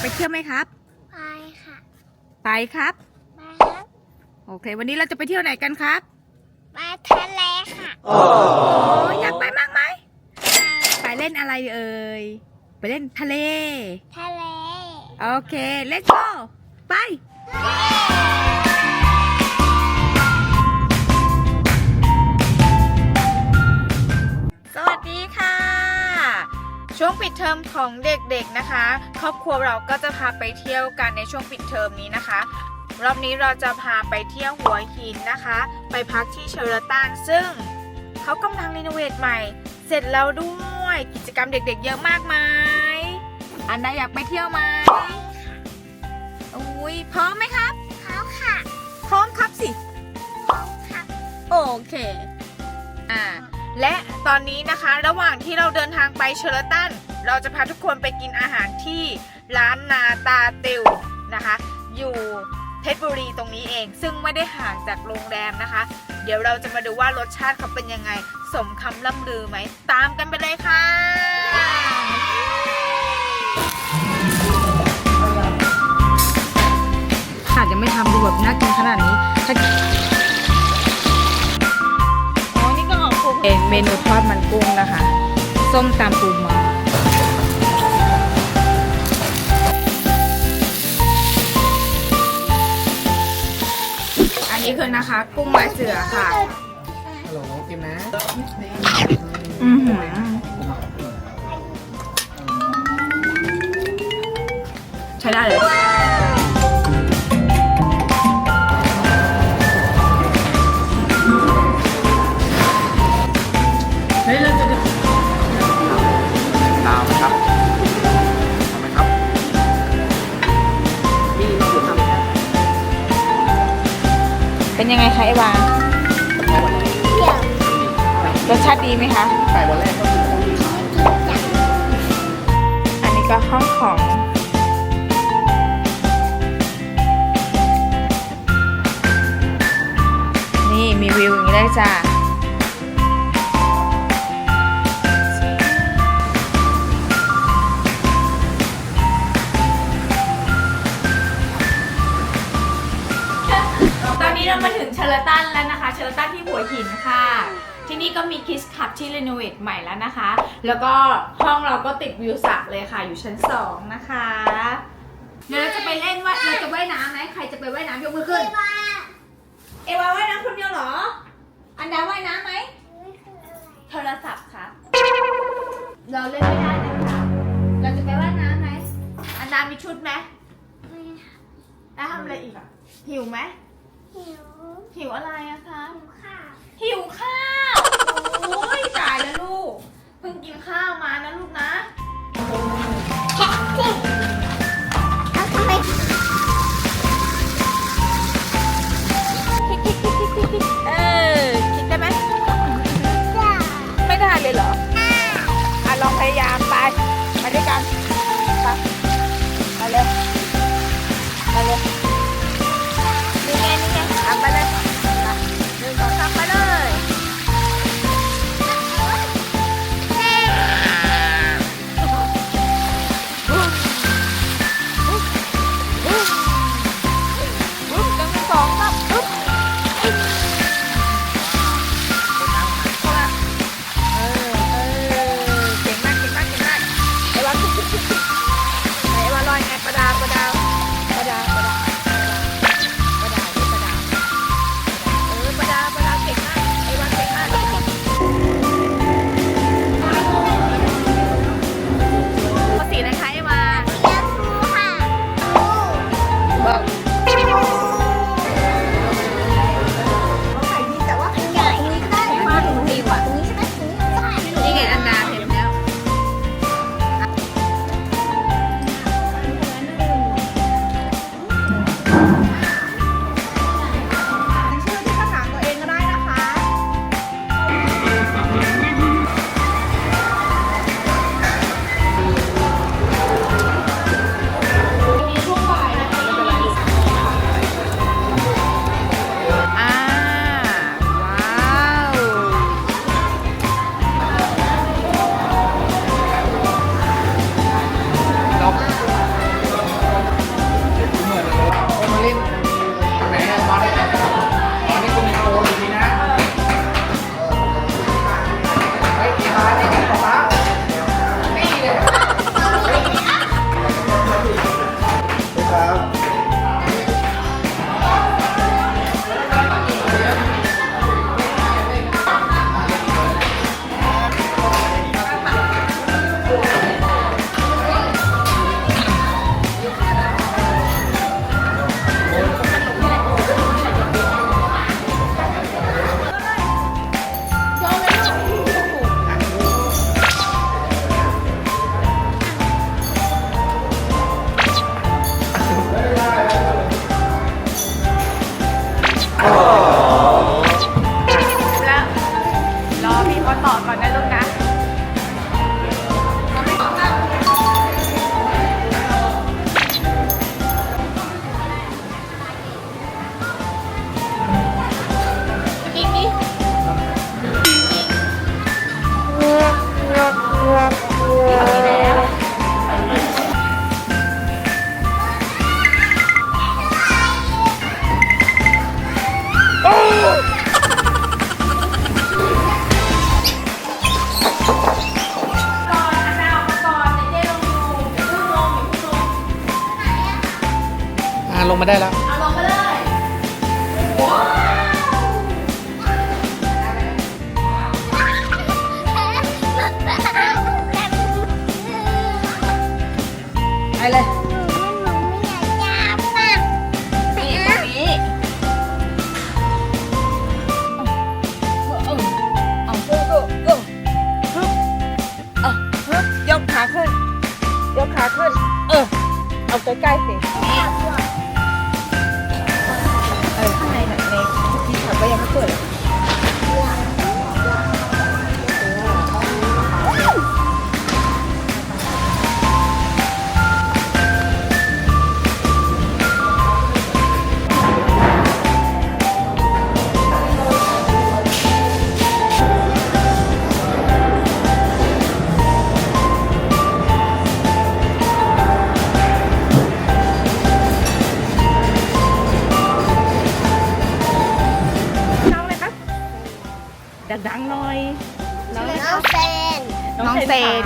ไปเที่ยวไหมครับ ไปค่ะ ไปครับ ไปครับ โอเค วันนี้เราจะไปเที่ยวไหนกันครับ ไปทะเลค่ะ โอ้อยากไปมากไหม ไปเล่นอะไรเอ่ย ไปเล่นทะเล ทะเล โอเค let's go ไป ปิดเทอมของเด็กๆนะคะ ครอบครัวเราก็จะพาไปเที่ยวกันในช่วงปิดเทอมนี้นะคะ รอบนี้เราจะพาไปเที่ยวหัวหินนะคะ ไปพักที่เชอร์ตันซึ่งเขากำลังรีโนเวทใหม่ เสร็จแล้วด้วยกิจกรรมเด็กๆ เยอะมากมายอันใดอยากไปเที่ยวไหมอุ้ยพร้อมไหมครับเขาค่ะ พร้อมครับสิเขาค่ะโอเคอ่าและตอนนี้นะคะระหว่างที่เราเดินทางไปเชอร์ตัน เราจะพาทุกคนไปกินอาหารที่ร้านนาตาติวนะคะ อยู่เพชรบุรีตรงนี้เอง ซึ่งไม่ได้ห่างจากโรงแรมนะคะ เดี๋ยวเราจะมาดูว่ารสชาติเขาเป็นยังไง สมคำล่ำลือไหม ตามกันไปเลยค่ะค่ะยังไม่ทำดูแบบน่ากินขนาดนี้ถ้าอ๋อนี่ก็ออกปูเป็นเมนูทอดมันกุ้งนะคะ ส้มตำปูมา นนี้คือนะคะ กุ้งลายเสือค่ะ ฮัลโหลกินนะอือหือใช้ได้เลย เป็นยังไงคะไอวาเดี๋ยวรสชาติดีไหมคะไก่วันแรกก็คืออันนี้ก็ห้องของนี่มีวิวอย่างนี้ได้จ้า มาถึงเชลตันแล้วนะคะ เชลตันที่หัวหินค่ะ ที่นี่ก็มีคิสคับที่รีโนเวทใหม่แล้วนะคะ แล้วก็ห้องเราก็ติดวิวสระเลยค่ะ อยู่ชั้นสองนะคะ เดี๋ยวเราจะไปเล่นว่าเราจะว่ายน้ำไหมใครจะไปว่ายน้ำยกมือขึ้นว่าเอวาว่ายน้ำคนเดียวเหรอ อันดาว่ายน้ำไหมไม่คืออะไรโทรศัพท์ครับเราเล่นไม่ได้นะคะ เราจะไปว่ายน้ำไหม อันดามีชุดไหมไม่แล้วทำอะไรอีกอะหิวไหม หิว หิวอะไรอะคะ หิวข้าวหิว พี่ขนตอบก่อนได้ลูก เอา ดังๆหน่อย น้องน้องเซนน้องเซน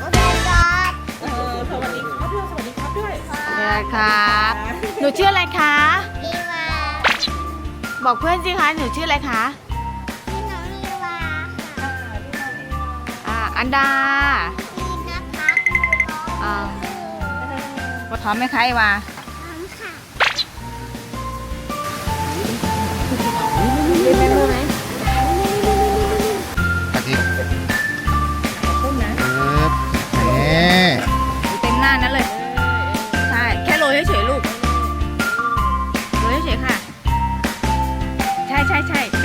น้องเซนกอดเออสวัสดีครับด้วยสวัสดีครับด้วยเชิญครับ หนูชื่ออะไรคะอีวาบอกเพื่อนสิคะหนูชื่ออะไรคะ พี่น้องอีวาค่ะอ่า อันดาพี่นะคะอ่าพร้อมไหมคะไอวาพร้อมค่ะตัก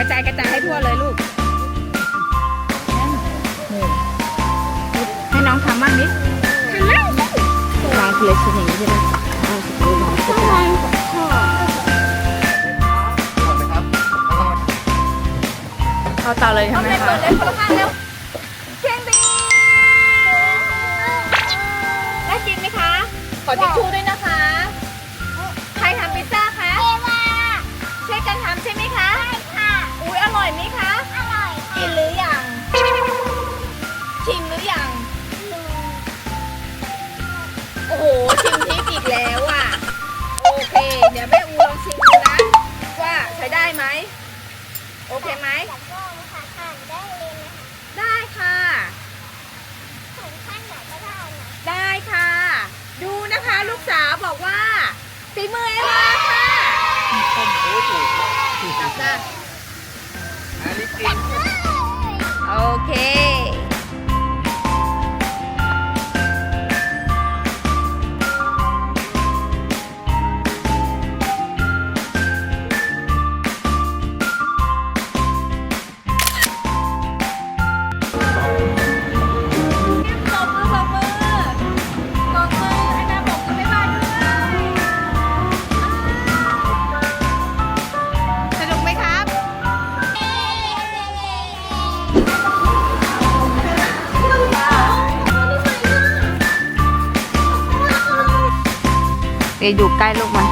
ระจายกระจายให้ทั่วเลยลูกนี่ให้น้องทำบ้างนิดทำไมสิวางทีละชิ้นอย่างนี้ใช่ไหมเอาสิวางทำไมพ่อก่อนนะครับเอาเตาเลยใช่ไหมคะ โอเค จะอยู่ใกล้ลูกมัน